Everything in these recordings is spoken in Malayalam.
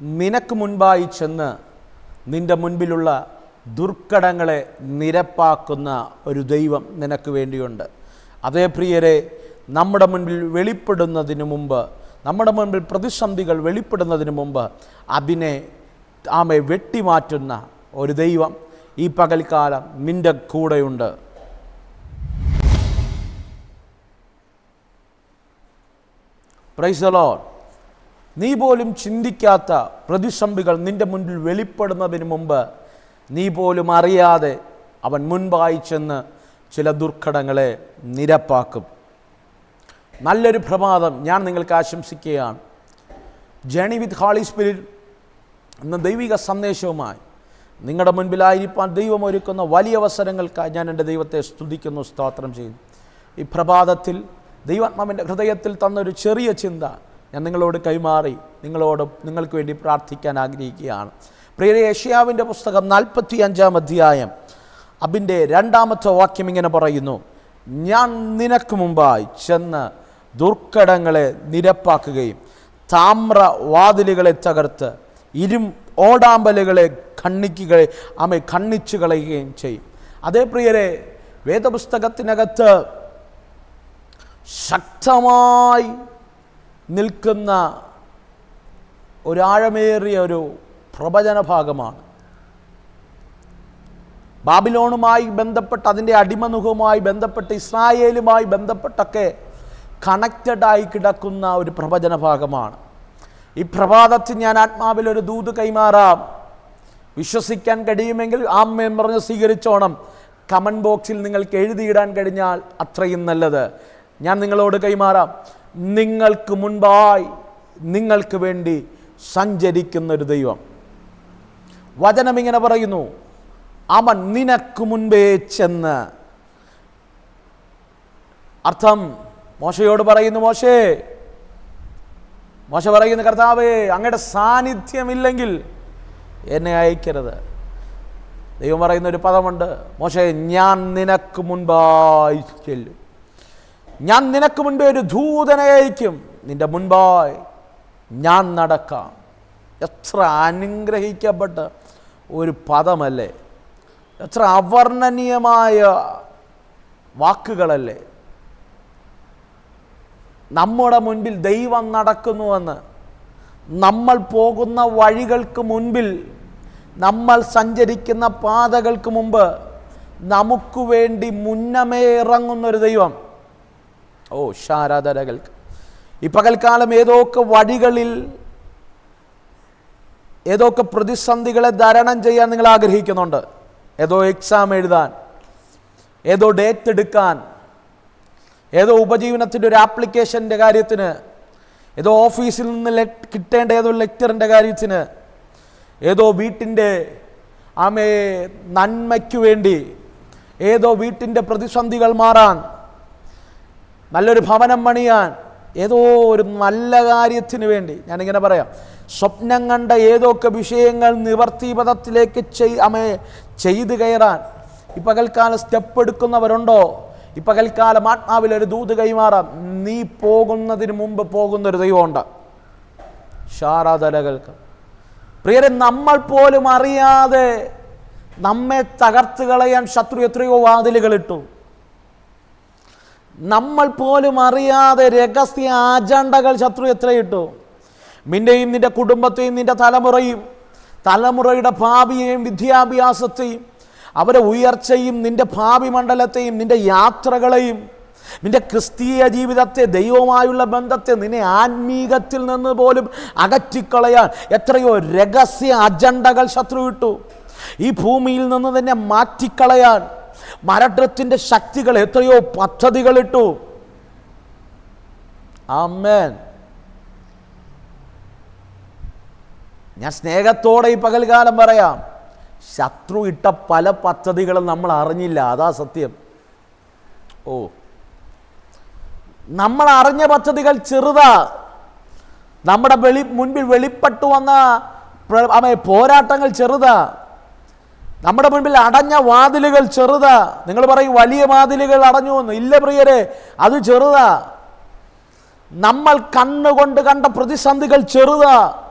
നിനക്ക് മുൻപായി ചെന്ന് നിന്റെ മുൻപിലുള്ള ദുർഘടങ്ങളെ നിരപ്പാക്കുന്ന ഒരു ദൈവം നിനക്ക് വേണ്ടിയുണ്ട്. അതേ പ്രിയരെ നമ്മുടെ മുൻപിൽ വെളിപ്പെടുന്നതിന് മുമ്പ് നമ്മുടെ മുൻപിൽ പ്രതിസന്ധികൾ വെളിപ്പെടുന്നതിന് മുമ്പ് അതിനെ ആമെ വെട്ടിമാറ്റുന്ന ഒരു ദൈവം ഈ പകൽക്കാലം നിന്റെ കൂടെയുണ്ട്. പ്രൈസ് പ്രൈസലോ നീ പോലും ചിന്തിക്കാത്ത പ്രതിസന്ധികൾ നിന്റെ മുൻപിൽ വെളിപ്പെടുന്നതിന് മുമ്പ് നീ പോലും അറിയാതെ അവൻ മുൻപായി ചെന്ന് ചില ദുർഘടങ്ങളെ നിരപ്പാക്കും. നല്ലൊരു പ്രമാദം ഞാൻ നിങ്ങൾക്ക് ആശംസിക്കുകയാണ്. ജേണി വിത്ത് ഹാളി സ്പിരിറ്റ് എന്ന ദൈവിക സന്ദേശവുമായി നിങ്ങളുടെ മുൻപിലായിരിക്കാൻ ദൈവം ഒരുക്കുന്ന വലിയ അവസരങ്ങൾക്കായി ഞാൻ എന്റെ ദൈവത്തെ സ്തുതിക്കുന്നു സ്തോത്രം ചെയ്യുന്നു. ഈ പ്രഭാതത്തിൽ ദൈവാത്മാവിന്റെ ഹൃദയത്തിൽ തന്നൊരു ചെറിയ ചിന്ത ഞാൻ നിങ്ങളോട് കൈമാറി നിങ്ങളോട് നിങ്ങൾക്ക് വേണ്ടി പ്രാർത്ഥിക്കാൻ ആഗ്രഹിക്കുകയാണ്. പ്രിയ ഏഷ്യാവിന്റെ പുസ്തകം നാൽപ്പത്തി അഞ്ചാം അധ്യായം അബിന്റെ രണ്ടാമത്തെ വാക്യം ഇങ്ങനെ പറയുന്നു. ഞാൻ നിനക്ക് മുമ്പായി ചെന്ന് ദുർഘടങ്ങളെ നിരപ്പാക്കുകയും താമ്ര വാതിലുകളെ തകർത്ത് ഇരും ഓടാമ്പലുകളെ ഖണ്ണിക്കുകയെ അമ്മ ഖണ്ണിച്ചു കളയുകയും ചെയ്യും. അതേ പ്രിയരെ വേദപുസ്തകത്തിനകത്ത് ശക്തമായി നിൽക്കുന്ന ഒരാഴമേറിയ ഒരു പ്രവചന ഭാഗമാണ്. ബാബിലോണുമായി ബന്ധപ്പെട്ട് അതിന്റെ അടിമനുഖവുമായി ബന്ധപ്പെട്ട് ഇസ്രായേലുമായി ബന്ധപ്പെട്ടൊക്കെ കണക്റ്റഡായി കിടക്കുന്ന ഒരു പ്രവചന ഭാഗമാണ്. ഈ പ്രഭാതത്തിൽ ഞാൻ ആത്മാവിൽ ഒരു ദൂത് കൈമാറാം. വിശ്വസിക്കാൻ കഴിയുമെങ്കിൽ ആമ്മേൻ പറഞ്ഞ് സ്വീകരിച്ചോണം. കമന്റ് ബോക്സിൽ നിങ്ങൾക്ക് എഴുതിയിടാൻ കഴിഞ്ഞാൽ അത്രയും നല്ലത്. ഞാൻ നിങ്ങളോട് കൈമാറാം. നിങ്ങൾക്ക് മുൻപായി നിങ്ങൾക്ക് വേണ്ടി സഞ്ചരിക്കുന്ന ഒരു ദൈവം. വചനം ഇങ്ങനെ പറയുന്നു അവൻ നിനക്ക് മുൻപേ ചെന്ന്. അർത്ഥം മോശയോട് പറയുന്നു മോശേ മോശ പറയുന്ന കർത്താവേ അങ്ങയുടെ സാന്നിധ്യമില്ലെങ്കിൽ എന്നെ അയക്കരുത്. ദൈവം പറയുന്ന ഒരു പദമുണ്ട് മോശേ ഞാൻ നിനക്ക് മുൻപായി ചെല്ലും. ഞാൻ നിനക്ക് മുൻപേ ഒരു ദൂതനെ നിന്റെ മുൻപായി ഞാൻ നടക്കാം. എത്ര അനുഗ്രഹിക്കപ്പെട്ട ഒരു പദമല്ലേ? എത്ര അവർണനീയമായ വാക്കുകളല്ലേ? നമ്മുടെ മുൻപിൽ ദൈവം നടക്കുന്നുവെന്ന് നമ്മൾ പോകുന്ന വഴികൾക്ക് മുൻപിൽ നമ്മൾ സഞ്ചരിക്കുന്ന പാതകൾക്ക് മുമ്പ് നമുക്ക് വേണ്ടി മുന്നമേ ഇറങ്ങുന്നൊരു ദൈവം. ഓ ശാരാധരകൾക്ക് ഈ പകൽക്കാലം ഏതൊക്കെ വഴികളിൽ ഏതൊക്കെ പ്രതിസന്ധികളെ ധാരണം ചെയ്യാൻ നിങ്ങൾ ആഗ്രഹിക്കുന്നുണ്ട്? ഏതോ എക്സാം എഴുതാൻ ഏതോ ഡേറ്റ് എടുക്കാൻ ഏതോ ഉപജീവനത്തിന്റെ ഒരു ആപ്ലിക്കേഷന്റെ കാര്യത്തിന് ഏതോ ഓഫീസിൽ നിന്ന് കിട്ടേണ്ട ഏതോ ലെക്ചറിന്റെ കാര്യത്തിന് ഏതോ വീട്ടിന്റെ ആമേ നന്മയ്ക്ക് വേണ്ടി ഏതോ വീട്ടിന്റെ പ്രതിസന്ധികൾ മാറാൻ നല്ലൊരു ഭവനം പണിയാൻ. ഏതോ ഒരു നല്ല കാര്യത്തിന് വേണ്ടി. ഞാനിങ്ങനെ പറയാം. സ്വപ്നം കണ്ട ഏതൊക്കെ വിഷയങ്ങൾ നിവർത്തിപഥത്തിലേക്ക് ചെയ് അമേ ചെയ്തു കയറാൻ. ഈ പകൽക്കാലം സ്റ്റെപ്പ് എടുക്കുന്നവരുണ്ടോ? ഈ പകൽക്കാലം ആത്മാവിൽ ഒരു ദൂത് കൈമാറാം. നീ പോകുന്നതിന് മുമ്പ് പോകുന്നൊരു ദൈവമുണ്ട്. ഷാറാതലകൾക്ക് പ്രിയരെ നമ്മൾ പോലും അറിയാതെ നമ്മെ തകർത്ത് കളയാൻ ശത്രു എത്രയോ വാതിലുകൾ ഇട്ടു. നമ്മൾ പോലും അറിയാതെ രഹസ്യ അജണ്ടകൾ ശത്രു എത്രയിട്ടു? നിന്റെയും നിന്റെ കുടുംബത്തെയും നിന്റെ തലമുറയും തലമുറയുടെ ഭാവിയെയും വിദ്യാഭ്യാസത്തെയും അവരെ ഉയർച്ചയും നിന്റെ ഭാവി മണ്ഡലത്തെയും നിന്റെ യാത്രകളെയും നിന്റെ ക്രിസ്തീയ ജീവിതത്തെ ദൈവമായുള്ള ബന്ധത്തെ നിന്നെ ആത്മീകത്തിൽ നിന്ന് പോലും അകറ്റിക്കളയാൻ എത്രയോ രഹസ്യ അജണ്ടകൾ ശത്രു ഇട്ടു ഈ ഭൂമിയിൽ നിന്ന് തന്നെ മാറ്റിക്കളയാൻ മരട്ടത്തിന്റെ ശക്തികൾ എത്രയോ പദ്ധതികളിട്ടു. ആമേൻ. ഞാൻ സ്നേഹത്തോടെ ഈ പകൽക്കാലം പറയാം. ശത്രു ഇട്ട പല പദ്ധതികളും നമ്മൾ അറിഞ്ഞില്ല. അതാ സത്യം. ഓ. നമ്മൾ അറിഞ്ഞ പദ്ധതികൾ ചെറുതാ. നമ്മുടെ വെളി മുൻപിൽ വെളിപ്പെട്ടു വന്ന പോരാട്ടങ്ങൾ ചെറുതാ. നമ്മുടെ മുൻപിൽ അടഞ്ഞ വാതിലുകൾ ചെറുതാ. നിങ്ങൾ പറയും വലിയ വാതിലുകൾ അടഞ്ഞു എന്ന് ഇല്ല പ്രിയരെ അത് ചെറുതാ. നമ്മൾ കണ്ണുകൊണ്ട് കണ്ട പ്രതിസന്ധികൾ ചെറുതാ.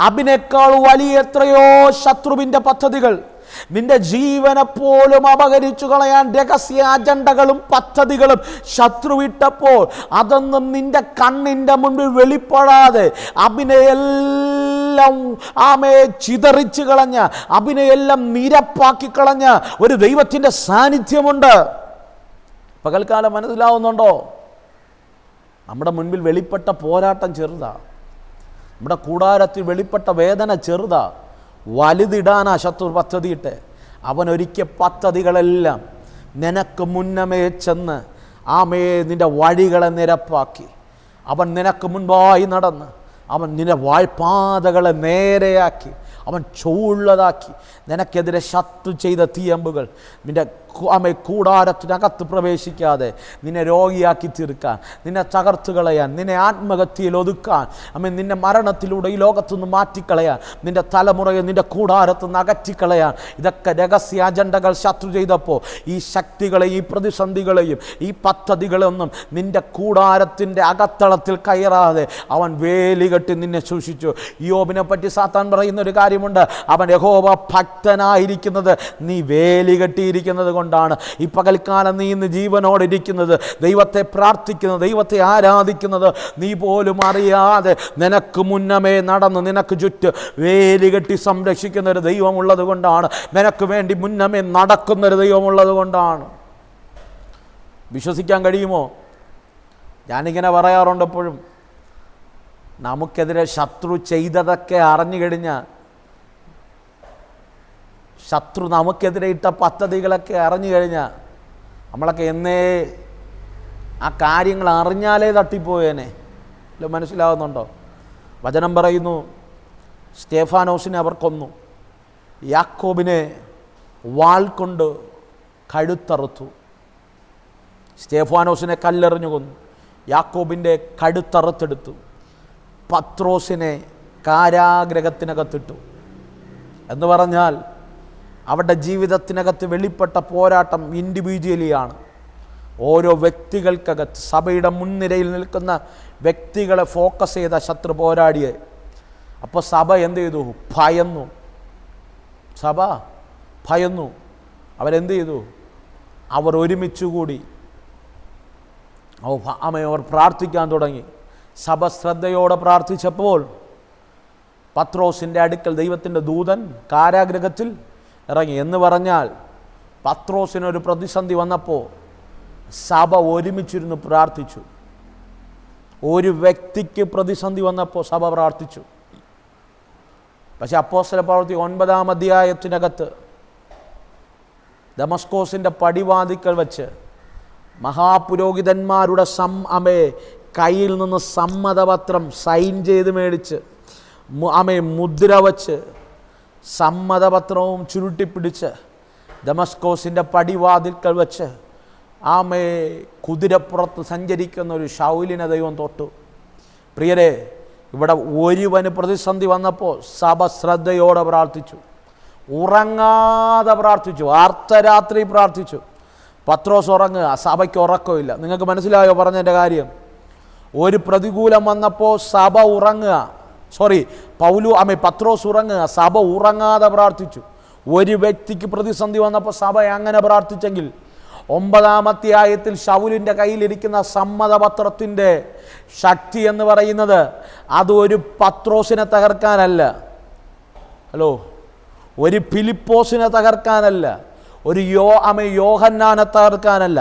അതിനേക്കാൾ വലിയ എത്രയോ ശത്രുവിന്റെ പദ്ധതികൾ. നിന്റെ ജീവനെ പോലും അപകരിച്ചു കളയാൻ രഹസ്യ അജണ്ടകളും പദ്ധതികളും ശത്രുവിട്ടപ്പോൾ അതൊന്നും നിന്റെ കണ്ണിന്റെ മുൻപിൽ വെളിപ്പെടാതെ അഭിനയെല്ലാം ആമയെ ചിതറിച്ച് കളഞ്ഞ അഭിനയെല്ലാം നിരപ്പാക്കി കളഞ്ഞ ഒരു ദൈവത്തിന്റെ സാന്നിധ്യമുണ്ട്. പകൽക്കാലം മനസ്സിലാവുന്നുണ്ടോ? നമ്മുടെ മുൻപിൽ വെളിപ്പെട്ട പോരാട്ടം ചെറുതാ. നമ്മുടെ കൂടാരത്തിൽ വെളിപ്പെട്ട വേദന ചെറുതാ. വലുതിടാനാ ശത്രു പദ്ധതിയിട്ട്. അവൻ ഒരിക്കൽ പദ്ധതികളെല്ലാം നിനക്ക് മുന്നമേ ചെന്ന് ആമേ നിന്റെ വഴികളെ നിരപ്പാക്കി. അവൻ നിനക്ക് മുൻപായി നടന്ന് അവൻ നിന്റെ വായ്പാതകളെ നേരെയാക്കി. അവൻ ചൂള്ളതാക്കി. നിനക്കെതിരെ ശത്രു ചെയ്ത തീയമ്പുകൾ നിന്റെ ആമേ കൂടാരത്തിനകത്ത് പ്രവേശിക്കാതെ നിന്നെ രോഗിയാക്കി തീർക്കാൻ നിന്നെ തകർത്ത് കളയാൻ നിന്നെ ആത്മഹത്യയിൽ ഒതുക്കാൻ അമ്മ നിന്നെ മരണത്തിലൂടെ ഈ ലോകത്തു നിന്ന് മാറ്റിക്കളയാൻ നിന്റെ തലമുറയെ നിന്റെ കൂടാരത്ത് നിന്ന് അകറ്റിക്കളയാൻ. ഇതൊക്കെ രഹസ്യ അജണ്ടകൾ ശത്രു ചെയ്തപ്പോൾ ഈ ശക്തികളെയും ഈ പ്രതിസന്ധികളെയും ഈ പദ്ധതികളൊന്നും നിന്റെ കൂടാരത്തിന്റെ അകത്തളത്തിൽ കയറാതെ അവൻ വേലി കെട്ടി നിന്നെ സൂക്ഷിച്ചു. യോബിനെ പറ്റി സാത്താൻ പറയുന്ന ഒരു കാര്യമുണ്ട്. അവൻ യഹോവ ഭക്തനായിരിക്കുന്നത് നീ വേലി കെട്ടിയിരിക്കുന്നത് കൊണ്ടാണ്. ഈ പകൽക്കാലം നീ ഇന്ന് ജീവനോടെ ഇരിക്കുന്നത് ദൈവത്തെ പ്രാർത്ഥിക്കുന്നത് ദൈവത്തെ ആരാധിക്കുന്നത് നീ പോലും അറിയാതെ നിനക്ക് മുന്നമേ നടന്ന് നിനക്ക് ചുറ്റ് വേലി കെട്ടി സംരക്ഷിക്കുന്ന ഒരു ദൈവമുള്ളത് കൊണ്ടാണ്. നിനക്ക് വേണ്ടി മുന്നമേ നടക്കുന്ന ഒരു ദൈവമുള്ളത് കൊണ്ടാണ്. വിശ്വസിക്കാൻ കഴിയുമോ? ഞാനിങ്ങനെ പറയാറുണ്ട് എപ്പോഴും നമുക്കെതിരെ ശത്രു ചെയ്തതൊക്കെ അറിഞ്ഞു കഴിഞ്ഞാൽ ശത്രു നമുക്കെതിരെ ഇട്ട പദ്ധതികളൊക്കെ അറിഞ്ഞു കഴിഞ്ഞാൽ നമ്മളൊക്കെ എന്നേ ആ കാര്യങ്ങൾ അറിഞ്ഞാലേ തട്ടിപ്പോയേനെ. അല്ല മനസ്സിലാവുന്നുണ്ടോ? വചനം പറയുന്നു സ്റ്റേഫാനോസിനെ അവർ കൊന്നു. യാക്കോബിനെ വാൾ കൊണ്ട് കഴുത്തറുത്തു. സ്റ്റേഫാനോസിനെ കല്ലെറിഞ്ഞു കൊന്നു. യാക്കോബിന്റെ കഴുത്തറുത്തെടുത്തു. പത്രോസിനെ കാരാഗ്രഹത്തിനകത്തിട്ടു. എന്ന് പറഞ്ഞാൽ അവരുടെ ജീവിതത്തിനകത്ത് വെളിപ്പെട്ട പോരാട്ടം ഇൻഡിവിജ്വലിയാണ് ഓരോ വ്യക്തികൾക്കകത്ത് സഭയുടെ മുൻനിരയിൽ നിൽക്കുന്ന വ്യക്തികളെ ഫോക്കസ് ചെയ്ത ശത്രു പോരാടിയെ. അപ്പോൾ സഭ എന്ത് ചെയ്തു? ഭയന്നു. സഭ ഭയന്നു. അവരെന്ത് ചെയ്തു? അവർ ഒരുമിച്ച് കൂടി. അവ- അവർ പ്രാർത്ഥിക്കാൻ തുടങ്ങി. സഭ ശ്രദ്ധയോടെ പ്രാർത്ഥിച്ചപ്പോൾ പത്രോസിന്റെ അടുക്കൽ ദൈവത്തിന്റെ ദൂതൻ കാരാഗ്രഹത്തിൽ ഇറങ്ങി. എന്ന് പറഞ്ഞാൽ പത്രോസിനൊരു പ്രതിസന്ധി വന്നപ്പോൾ സഭ ഒരുമിച്ചിരുന്ന് പ്രാർത്ഥിച്ചു. ഒരു വ്യക്തിക്ക് പ്രതിസന്ധി വന്നപ്പോൾ സഭ പ്രാർത്ഥിച്ചു. പക്ഷെ അപ്പോസ്തല പ്രവൃത്തി ഒൻപതാം അധ്യായത്തിനകത്ത് ഡമസ്കോസിന്റെ പടിവാതിക്കൽ വച്ച് മഹാപുരോഹിതന്മാരുടെ സം അമേ കയ്യിൽ നിന്ന് സമ്മതപത്രം സൈൻ ചെയ്ത് മേടിച്ച് അമേ മുദ്ര വച്ച് സമ്മതപത്രവും ചുരുട്ടിപ്പിടിച്ച് ദമസ്കോസിന്റെ പടിവാതിൽക്കൽ വച്ച് ആമയെ കുതിരപ്പുറത്ത് സഞ്ചരിക്കുന്ന ഒരു ഷൗലിനെ ദൈവം തൊട്ടു. പ്രിയരെ ഇവിടെ ഒരുവന് പ്രതിസന്ധി വന്നപ്പോൾ സഭ ശ്രദ്ധയോടെ പ്രാർത്ഥിച്ചു. ഉറങ്ങാതെ പ്രാർത്ഥിച്ചു. അർദ്ധരാത്രി പ്രാർത്ഥിച്ചു. പത്രോസ് ഉറങ്ങുക. സഭയ്ക്ക് ഉറക്കമില്ല. നിങ്ങൾക്ക് മനസ്സിലായോ പറഞ്ഞതിന്റെ കാര്യം? ഒരു പ്രതികൂലം വന്നപ്പോൾ സഭ ഉറങ്ങുക. സോറി പൗലു അമ്മ പത്രോസ് ഉറങ്ങുക സഭ ഉറങ്ങാതെ പ്രാർത്ഥിച്ചു ഒരു വ്യക്തിക്ക് പ്രതിസന്ധി വന്നപ്പോൾ സഭ അങ്ങനെ പ്രാർത്ഥിച്ചെങ്കിൽ ഒമ്പതാമത്തെ ആയത്തിൽ ഷൗലിന്റെ കയ്യിലിരിക്കുന്ന സമ്മതപത്രത്തിന്റെ ശക്തി എന്ന് പറയുന്നത് അത് ഒരു പത്രോസിനെ തകർക്കാനല്ല ഹലോ ഒരു ഫിലിപ്പോസിനെ തകർക്കാനല്ല ഒരു യോ അമ യോഹന്നാനെ തകർക്കാനല്ല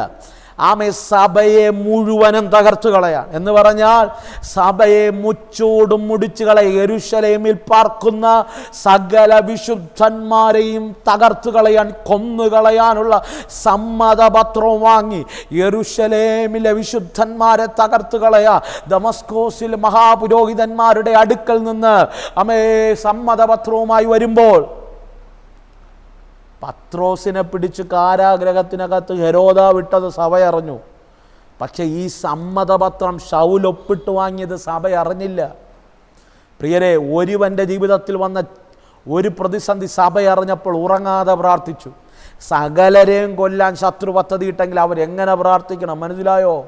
ആമെ സഭയെ മുഴുവനും തകർത്തു കളയാൻ. എന്ന് പറഞ്ഞാൽ സഭയെ മുച്ചോടും മുടിച്ചു കളയ. എരുശലേമിൽ പാർക്കുന്ന സകല വിശുദ്ധന്മാരെയും തകർത്തു കളയാൻ കൊന്നുകളയാനുള്ള സമ്മതപത്രം വാങ്ങി യെരുശലേമിലെ വിശുദ്ധന്മാരെ തകർത്തു കളയാ. ദമസ്കോസിൽ മഹാപുരോഹിതന്മാരുടെ അടുക്കൽ നിന്ന് അമേ സമ്മതപത്രവുമായി വരുമ്പോൾ പത്രോസിനെ പിടിച്ച് കാരാഗ്രഹത്തിനകത്ത് ഹെരോദ വിട്ടത് സഭ അറിഞ്ഞു പക്ഷെ ഈ സമ്മതപത്രം ഷൗൽ ഒപ്പിട്ട് വാങ്ങിയത് സഭ അറിഞ്ഞില്ല പ്രിയരെ ഒരുവന്റെ ജീവിതത്തിൽ വന്ന ഒരു പ്രതിസന്ധി സഭ അറിഞ്ഞപ്പോൾ ഉറങ്ങാതെ പ്രാർത്ഥിച്ചു. സകലരെയും കൊല്ലാൻ ശത്രു പദ്ധതി ഇട്ടെങ്കിൽ അവരെങ്ങനെ പ്രാർത്ഥിക്കണം? മനസ്സിലായോ?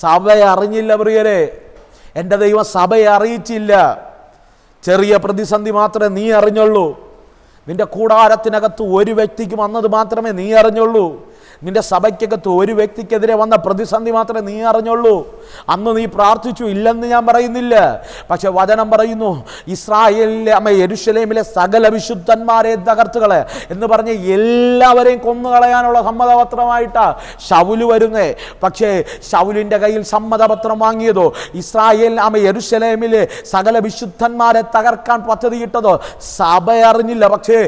സഭ അറിഞ്ഞില്ല പ്രിയരെ. എന്റെ ദൈവം സഭയെ അറിയിച്ചില്ല. ചെറിയ പ്രതിസന്ധി മാത്രമേ നീ അറിഞ്ഞുള്ളൂ. നിന്റെ കൂടാരത്തിനകത്ത് ഒരു വ്യക്തിക്ക് വന്നത് മാത്രമേ നീ അറിഞ്ഞുള്ളൂ. നിന്റെ സഭയ്ക്കകത്ത് ഒരു വ്യക്തിക്കെതിരെ വന്ന പ്രതിസന്ധി മാത്രമേ നീ അറിഞ്ഞുള്ളൂ. അന്ന് നീ പ്രാർത്ഥിച്ചു ഇല്ലെന്ന് ഞാൻ പറയുന്നില്ല. പക്ഷെ വചനം പറയുന്നു ഇസ്രായേലിലെ അമ്മ യരുഷലേമിലെ സകല വിശുദ്ധന്മാരെ തകർത്തുകളെ എന്ന് പറഞ്ഞ് എല്ലാവരെയും കൊന്നുകളയാനുള്ള സമ്മതപത്രമായിട്ടാ ഷൗൽ വരുന്നേ. പക്ഷേ ഷൗലിന്റെ കയ്യിൽ സമ്മതപത്രം വാങ്ങിയതോ ഇസ്രായേൽ അമ്മ യരുഷലേമിലെ സകല വിശുദ്ധന്മാരെ തകർക്കാൻ പദ്ധതിയിട്ടതോ സഭ അറിഞ്ഞില്ല. പക്ഷേ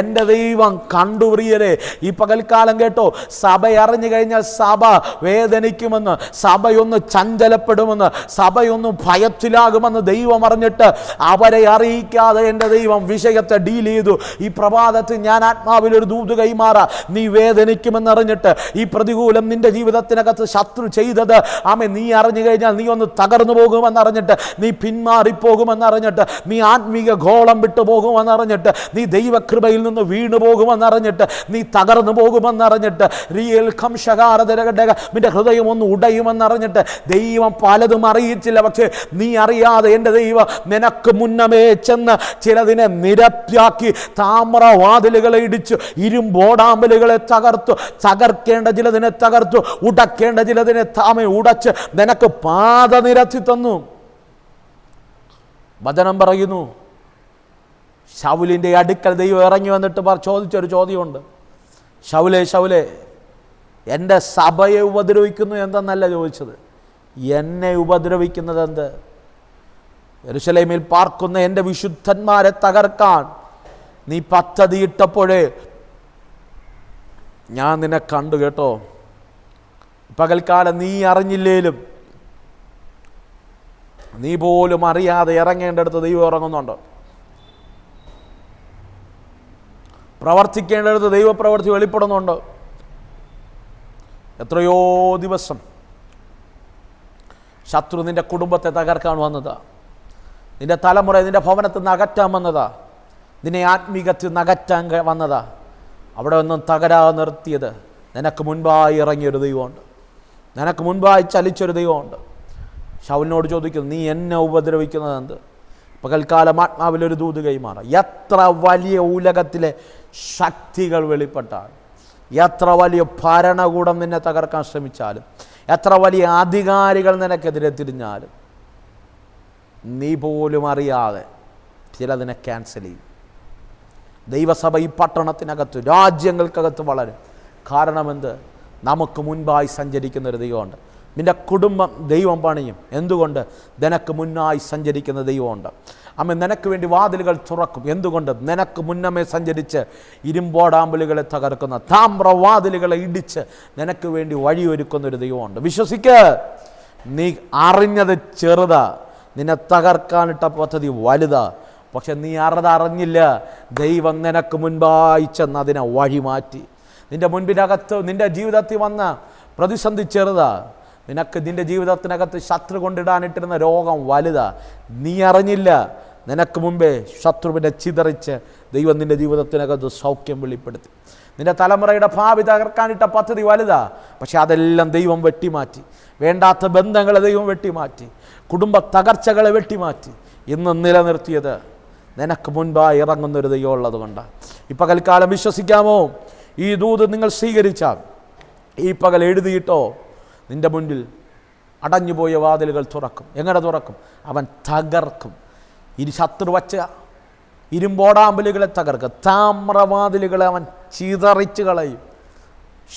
എന്റെ ദൈവം കണ്ടു പ്രിയരെ ഈ പകൽക്കാലം കേട്ടോ സഭ അറിഞ്ഞു കഴിഞ്ഞാൽ സഭ വേദനിക്കുമെന്ന് സഭയൊന്ന് ചഞ്ചലപ്പെടുമെന്ന് സഭയൊന്ന് ഭയത്തിലാകുമെന്ന് ദൈവം അറിഞ്ഞിട്ട് അവരെ അറിയിക്കാതെ എന്റെ ദൈവം വിഷയത്തെ ഡീൽ ചെയ്തു. ഈ പ്രഭാതത്തിൽ ഞാൻ ആത്മാവിൽ ഒരു ദൂത് കൈമാറ. നീ വേദനിക്കുമെന്നറിഞ്ഞിട്ട് ഈ പ്രതികൂലം നിന്റെ ജീവിതത്തിനകത്ത് ശത്രു ചെയ്തത്. ആമെ നീ അറിഞ്ഞു കഴിഞ്ഞാൽ നീ ഒന്ന് തകർന്നു പോകുമെന്നറിഞ്ഞിട്ട് നീ പിന്മാറിപ്പോകുമെന്നറിഞ്ഞിട്ട് നീ ആത്മീക ഗോളം വിട്ടു പോകുമെന്നറിഞ്ഞിട്ട് നീ ദൈവകൃപയിൽ നിന്ന് വീണു പോകുമെന്നറിഞ്ഞിട്ട് നീ തകർന്നു പോകുമെന്ന് അറിഞ്ഞിട്ട് റിയൽ നിന്റെ ഹൃദയം ഒന്ന് ഉടയുമെന്ന് അറിഞ്ഞിട്ട് ദൈവം പലതും അറിയിച്ചില്ല. പക്ഷേ നീ അറിയാതെ എന്റെ ദൈവം നിനക്ക് മുന്നമേ ചെന്ന് ചിലതിനെ നിരപ്പാക്കി താമ്രവാതിലുകളെ ഇടിച്ചു ഇരുമ്പോടാമ്പലുകളെ തകർത്തു തകർക്കേണ്ട ചിലതിനെ തകർത്തു ഉടക്കേണ്ട ചിലതിനെ താമ ഉടച്ച് നിനക്ക് പാത നിരത്തി തന്നു. വചനം പറയുന്നു ഷൗലിന്റെ അടുക്കൽ ദൈവം ഇറങ്ങി വന്നിട്ട് ചോദിച്ചൊരു ചോദ്യമുണ്ട്. ഷൗലെ ഷൗലെ എന്റെ സഭയെ ഉപദ്രവിക്കുന്നു എന്തെന്നല്ല ചോദിച്ചത്. എന്നെ ഉപദ്രവിക്കുന്നത് എന്ത്? എരുശലൈമിൽ പാർക്കുന്ന എന്റെ വിശുദ്ധന്മാരെ തകർക്കാൻ നീ പദ്ധതിയിട്ടപ്പോഴേ ഞാൻ നിന്നെ കണ്ടു കേട്ടോ. പകൽക്കാലം നീ അറിഞ്ഞില്ലേലും നീ പോലും അറിയാതെ ഇറങ്ങേണ്ടടുത്ത് ദൈവം ഇറങ്ങുന്നുണ്ട് പ്രവർത്തിക്കേണ്ടടുത്ത് ദൈവപ്രവർത്തി വെളിപ്പെടുന്നുണ്ട്? എത്രയോ ദിവസം ശത്രു നിന്റെ കുടുംബത്തെ തകർക്കാൻ വന്നതാ. നിന്റെ തലമുറ നിന്റെ ഭവനത്തിൽ നിന്ന് അകറ്റാൻ വന്നതാ. നിന്നെ ആത്മീകത്തിൽ നിന്ന് അകറ്റാൻ വന്നതാ. അവിടെ ഒന്നും തകരാതെ നിർത്തിയത് നിനക്ക് മുൻപായി ഇറങ്ങിയൊരു ദൈവമുണ്ട്. നിനക്ക് മുൻപായി ചലിച്ചൊരു ദൈവമുണ്ട്. ഷൗലിനോട് ചോദിക്കുന്നു നീ എന്നെ ഉപദ്രവിക്കുന്നത് എന്ത്? പകൽക്കാലം ആത്മാവിലൊരു ദൂത് കൈമാറാം. എത്ര വലിയ ഉലകത്തിലെ ശക്തികൾ വെളിപ്പെട്ടാൽ എത്ര വലിയ ഭരണകൂടം നിന്നെ തകർക്കാൻ ശ്രമിച്ചാലും എത്ര വലിയ അധികാരികൾ നിനക്കെതിരെ തിരിഞ്ഞാലും നീ പോലും അറിയാതെ ചിലതിനെ ക്യാൻസൽ ചെയ്യും. ദൈവസഭ ഈ പട്ടണത്തിനകത്ത് രാജ്യങ്ങൾക്കകത്ത് വളരും. കാരണമെന്ത് നമുക്ക് മുൻപായി സഞ്ചരിക്കുന്ന ഒരു ദൈവമുണ്ട്. നിന്റെ കുടുംബം ദൈവം പണിയും. എന്തുകൊണ്ട്? നിനക്ക് മുന്നായി സഞ്ചരിക്കുന്ന ദൈവമുണ്ട്. അമ്മ നിനക്ക് വേണ്ടി വാതിലുകൾ തുറക്കും. എന്തുകൊണ്ട്? നിനക്ക് മുന്നമേ സഞ്ചരിച്ച് ഇരുമ്പോടാമ്പലുകളെ തകർക്കുന്ന താമ്രവാതിലുകളെ ഇടിച്ച് നിനക്ക് വേണ്ടി വഴിയൊരുക്കുന്ന ഒരു ദൈവമുണ്ട്. വിശ്വസിക്ക്. നീ അറിഞ്ഞത് ചെറുതാ. നിന്നെ തകർക്കാനിട്ട പദ്ധതി വലുതാ. പക്ഷെ നീ അറിഞ്ഞില്ല. ദൈവം നിനക്ക് മുൻപായി ചെന്ന് അതിനെ വഴിമാറ്റി. നിന്റെ മുൻപിനകത്ത് നിന്റെ ജീവിതത്തിൽ വന്ന പ്രതിസന്ധി ചെറുതാ. നിനക്ക് നിന്റെ ജീവിതത്തിനകത്ത് ശത്രു കൊണ്ടിടാനിട്ടിരുന്ന രോഗം വലുതാ. നീ അറിഞ്ഞില്ല. നിനക്ക് മുമ്പേ ശത്രുവിനെ ചിതറിച്ച് ദൈവം നിന്റെ ജീവിതത്തിനകത്ത് സൗഖ്യം വെളിപ്പെടുത്തി. നിന്റെ തലമുറയുടെ ഭാവി തകർക്കാനിട്ട പദ്ധതി വലുതാ. പക്ഷെ അതെല്ലാം ദൈവം വെട്ടിമാറ്റി. വേണ്ടാത്ത ബന്ധങ്ങളെ ദൈവം വെട്ടിമാറ്റി. കുടുംബ തകർച്ചകളെ വെട്ടിമാറ്റി. ഇന്ന് നിലനിർത്തിയത് നിനക്ക് മുൻപായി ഇറങ്ങുന്നൊരു ദൈവം ഉള്ളത് കൊണ്ടാണ് ഈ പകൽക്കാലം വിശ്വസിക്കാമോ? ഈ ദൂത് നിങ്ങൾ സ്വീകരിച്ചാൽ ഈ പകൽ എഴുതിയിട്ടോ നിന്റെ മുൻപിൽ അടഞ്ഞുപോയ വാതിലുകൾ തുറക്കും. എങ്ങനെ തുറക്കും? അവൻ തകർക്കും. ഇരു ശത്രു വച്ച ഇരുമ്പോടാമ്പലുകളെ തകർക്കും. താമ്രവാതിലുകളെ അവൻ ചിതറിച്ച് കളയും.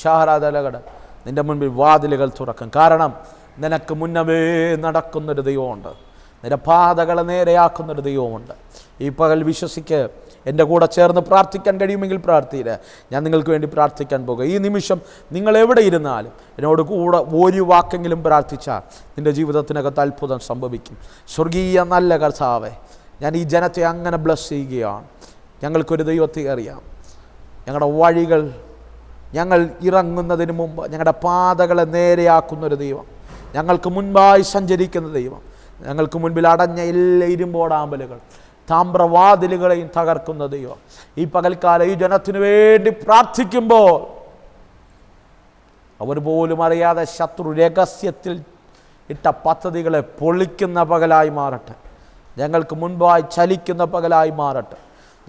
ഷാഹരാതലകട നിന്റെ മുൻപിൽ വാതിലുകൾ തുറക്കും. കാരണം നിനക്ക് മുന്നമേ നടക്കുന്നൊരു ദൈവമുണ്ട്. നിന്റെ പാതകളെ നേരെയാക്കുന്നൊരു ദൈവമുണ്ട്. ഈ പകൽ വിശ്വസിക്ക് എന്റെ കൂടെ ചേർന്ന് പ്രാർത്ഥിക്കാൻ കഴിയുമെങ്കിൽ പ്രാർത്ഥിയില്ല. ഞാൻ നിങ്ങൾക്ക് വേണ്ടി പ്രാർത്ഥിക്കാൻ പോകുക ഈ നിമിഷം നിങ്ങൾ എവിടെ ഇരുന്നാലും എന്നോട് കൂടെ ഒരു വാക്കെങ്കിലും പ്രാർത്ഥിച്ചാൽ നിന്റെ ജീവിതത്തിനകത്ത് അത്ഭുതം സംഭവിക്കും. സ്വർഗീയ നല്ല കർത്താവെ ഞാൻ ഈ ജനത്തെ അങ്ങനെ ബ്ലസ് ചെയ്യുകയാണ്. ഞങ്ങൾക്കൊരു ദൈവത്തെ അറിയാം. ഞങ്ങളുടെ വഴികൾ ഞങ്ങൾ ഇറങ്ങുന്നതിന് മുമ്പ് ഞങ്ങളുടെ പാതകളെ നേരെയാക്കുന്നൊരു ദൈവം. ഞങ്ങൾക്ക് മുൻപായി സഞ്ചരിക്കുന്ന ദൈവം. ഞങ്ങൾക്ക് മുൻപിൽ അടഞ്ഞ എല്ലാ ഇരുമ്പോടാമ്പലുകൾ താമ്രവാതിലുകളെയും തകർക്കുന്ന ദൈവം. ഈ പകൽക്കാലം ഈ ജനത്തിനു വേണ്ടി പ്രാർത്ഥിക്കുമ്പോൾ അവർ പോലും അറിയാതെ ശത്രു രഹസ്യത്തിൽ ഇട്ട പദ്ധതികളെ പൊളിക്കുന്ന പകലായി മാറട്ടെ. ഞങ്ങൾക്ക് മുൻപായി ചലിക്കുന്ന പകലായി മാറട്ടെ.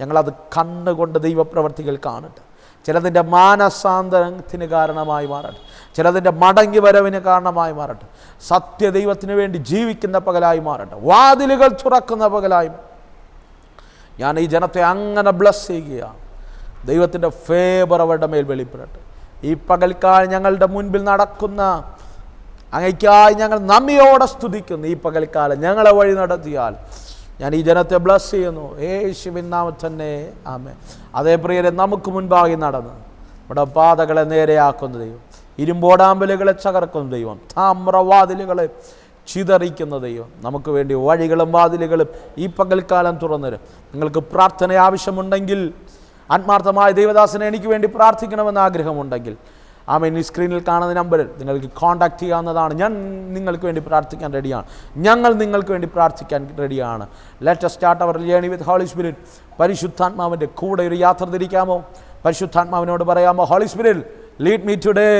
ഞങ്ങളത് കണ്ണുകൊണ്ട് ദൈവപ്രവർത്തികൾ കാണട്ടെ. ചിലതിന്റെ മാനസാന്തരത്തിന് കാരണമായി മാറട്ടെ. ചിലതിന്റെ മടങ്ങി വരവിന് കാരണമായി മാറട്ടെ. സത്യദൈവത്തിന് വേണ്ടി ജീവിക്കുന്ന പകലായി മാറട്ടെ. വാതിലുകൾ തുറക്കുന്ന പകലായി മാറട്ടെ. ഞാൻ ഈ ജനത്തെ അങ്ങനെ ബ്ലസ് ചെയ്യുകയാണ് ദൈവത്തിന്റെ ഫേവർ അവരുടെ മേൽ വെളിപ്പെടട്ടെ. ഈ പകൽക്കാലം ഞങ്ങളുടെ മുൻപിൽ നടക്കുന്ന അങ്ങയ്ക്കായി ഞങ്ങൾ നമ്മിയോടെ സ്തുതിക്കുന്നു. ഈ പകൽക്കാലം ഞങ്ങളെ വഴി നടത്തിയാൽ ഞാൻ ഈ ജനത്തെ ബ്ലസ് ചെയ്യുന്നു. യേശുവിൻ നാമത്തിൽ തന്നെ ആമേ അതേ പ്രിയരെ നമുക്ക് മുൻപാകെ നടന്ന് നമ്മുടെ പാതകളെ നേരെയാക്കുന്ന ദൈവം. ഇരുമ്പോടാമ്പലുകളെ ചകർക്കുന്ന ദൈവം. താമ്രവാതിലുകളെ ചിതറിക്കുന്ന ദൈവം. നമുക്ക് വേണ്ടി വഴികളും വാതിലുകളും ഈ പകൽക്കാലം തുറന്നുതരും നിങ്ങൾക്ക് പ്രാർത്ഥന ആവശ്യമുണ്ടെങ്കിൽ ആത്മാർത്ഥമായ ദൈവദാസനെ എനിക്ക് വേണ്ടി പ്രാർത്ഥിക്കണമെന്ന് ആഗ്രഹമുണ്ടെങ്കിൽ ആമേൻ. ഈ സ്ക്രീനിൽ കാണുന്ന നമ്പറിൽ നിങ്ങൾക്ക് കോൺടാക്ട് ചെയ്യാവുന്നതാണ്. ഞാൻ നിങ്ങൾക്ക് വേണ്ടി പ്രാർത്ഥിക്കാൻ റെഡിയാണ് ഞങ്ങൾ നിങ്ങൾക്ക് വേണ്ടി പ്രാർത്ഥിക്കാൻ റെഡിയാണ് let start our journey with Holy Spirit പരിശുദ്ധാത്മാവിന്റെ കൂടെ ഒരു യാത്ര തിരിക്കാമോ? പരിശുദ്ധാത്മാവിനോട് പറയാമോ Holy Spirit lead me today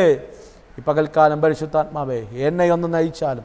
ഈ പകൽക്കാലം പരിശുദ്ധാത്മാവേ എന്നെ ഒന്ന് നയിച്ചാലും